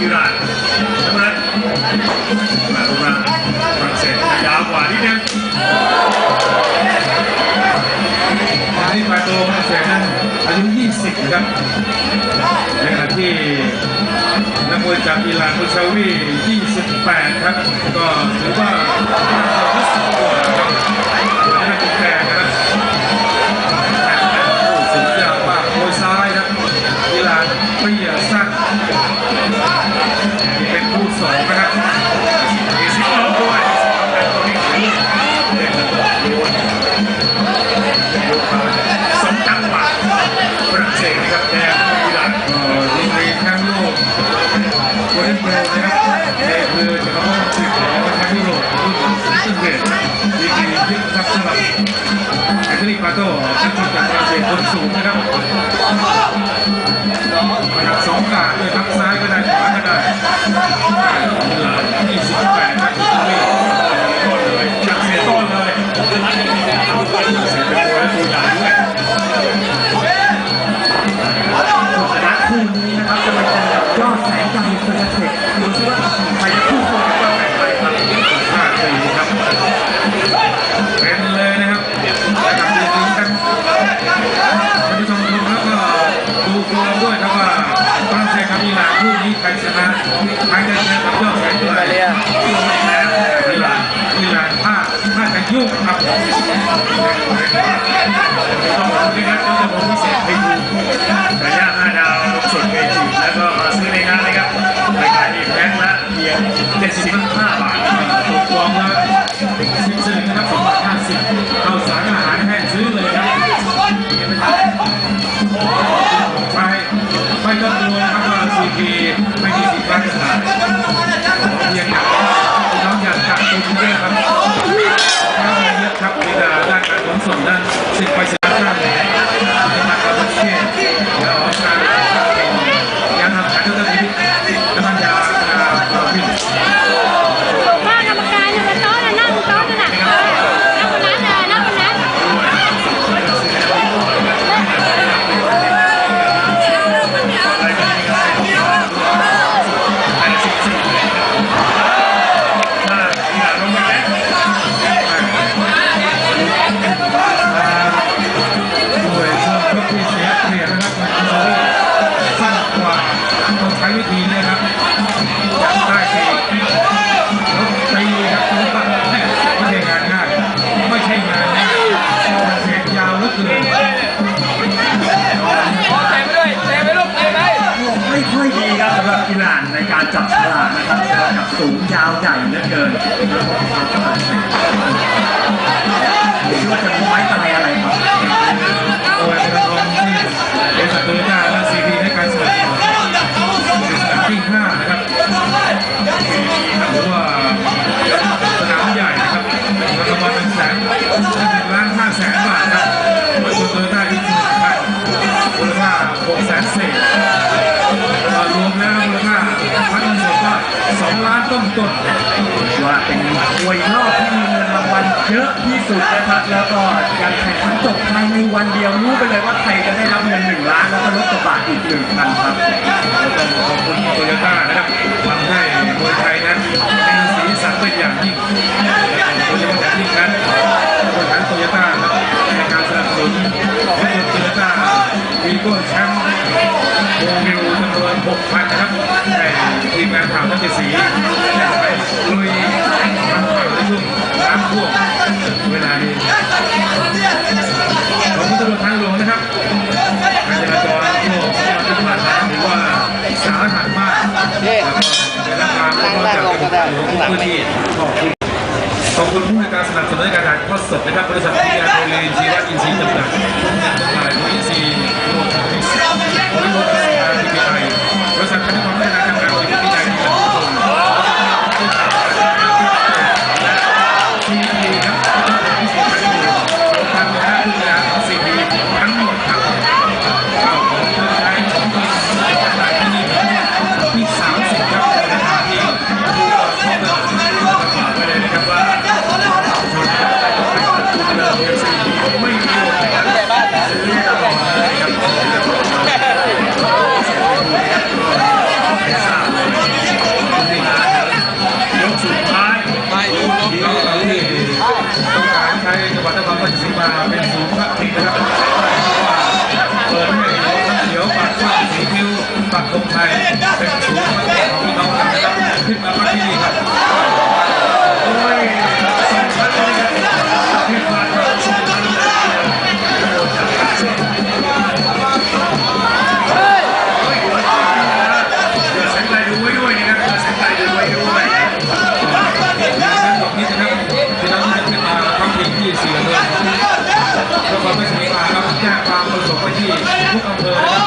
อิหร่านใช่ไหมมาลูกรังฝรั่งเศสยาวกว่านิดนึงตอนนี้ปาโตฝรั่งเศสนั้อายุ 20 นะครับในขณะที่นักมวยจากอิหร่านมุชาวี 28 ครับ ก็ถือว่าาวใหญ่เหลือเกินความฉลาดไม่ว่าจะไว้อะไรอะไรครับโอ้ยเป็นทองที่บริษัทโตโยต้าและซีพีในการสนับสนุนที่ห้านะครับหรือว่าสนามใหญ่นะครับรางวัลเป็นแสนหนึ่งล้านห้าแสนบาทครับบริษัทโตโยต้าอีกหนึ่งพันมูลค่าหกแสนเต้นต้นว่าเป็นมวยรอบที่มีเงินรางวัลเยอะที่สุดนะครับแล้วก็การแข่งขันจบภายในวันเดียวรู้ไปเลยว่าใครจะได้รับเงินหนึ่งล้านแล้วก็รถกระบะอีกหนึ่งคันครับต้องขอบคุณโตโยต้านะครับทำให้มวยไทยนั้นเป็นสีสันเป็นอย่างยิ่งโดยเฉพาะอย่างยิ่งนั้นบริหารโตโยต้าครับในการสนับสนุนรถยนต์โตโยต้าวีโก้แชมป์ วงวิวจำนวน6,000นะครับในทีมงานข่าวทั้งเจสีไปลุยทำข่าวในช่วงน้ำท่วมเวลานี้ขอบคุณตำรวจทางหลวงนะครับการจราจรทั่วจังหวัดที่ผ่านมาถือว่าสาหัสมากแล้วก็ได้รับการต้อนรับจากหลวงทุกพื้นที่ขอบคุณขอบคุณผู้ให้การสนับสนุนการถ่ายทอดสดนะครับบริษัทพิยาโรลีนชีวะอินทรีย์จำกัดฝ่ายโดยอินท ทุก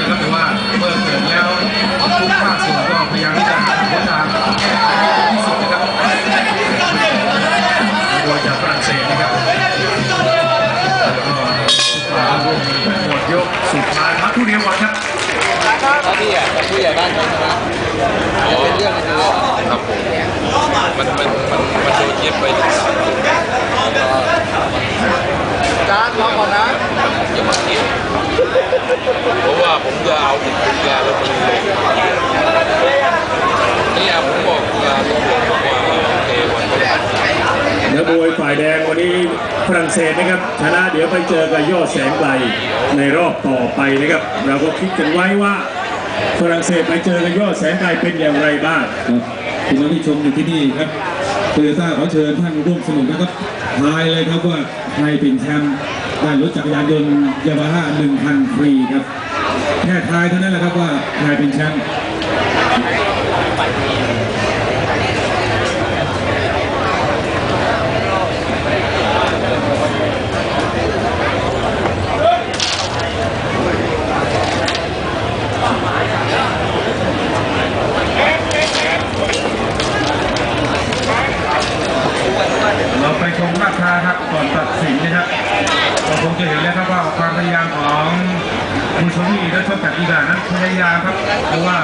นะครับแต่ว่าเมื่อเกิดแล้วทุกภาคส่วนก็พยายามที่จะหาทางแก้ไขที่สุดนะครับโดยจากฝรั่งเศสนะครับหมดยกสุดท้ายพักทุเรียนก่อนครับเขาที่อะกับผู้ใหญ่บ้านเขาชนะเป็นเรื่องกันเลยครับผมมันมันมันมันโดนเย็บไปถึงสามจุดจานรอก่อนนะอย่ามาเก็บ ราะว่าผมจะเอาติดคุกยาแล้วมันเลยเนี่ยผมบอกยาตำรวจบอกว่าโอเควันพฤหัสนักมวยฝ่ายแดงวันนี้ฝรั่งเศสนะครับชนะเดี๋ยวไปเจอกับยอดแสงไกลในรอบต่อไปนะครับ เราก็คิดกันไว้ว่าฝรั่งเศสไปเจอกับยอดแสงไกลเป็นอย่างไรบ้างครับคุณน้องที่ชมอยู่ที่นี่ครับโตโยต้าขอเชิญท่านร่วมสนุกนะครับทายเลยครับว่าใครเป็นแชมป์ได้รถจักรยานยนต์ยามาฮ่าหนึ่งคันฟรีครับ แค่ทายเท่านั้นแหละครับว่าใครเป็นแชมป์ เราไปชมราคาครับก่อนตัดสินนะครับเราคงจะเห็นแล้วครับว่าความพยายามของ มูโชนี่และชกจากอีรานนั้นพยายามครับเพราะว่า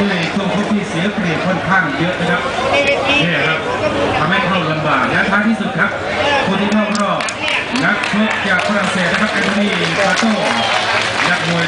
ด้วยช่วงชกที่เสียเปรียบค่อนข้างเยอะนะครับเนี่ยครับทำให้เข้าลำบากและท้ายที่สุดครับคนที่เข้ารอบนักชกจากฝรั่งเศสนะครับแอนโทนีคาโต้ยักงวย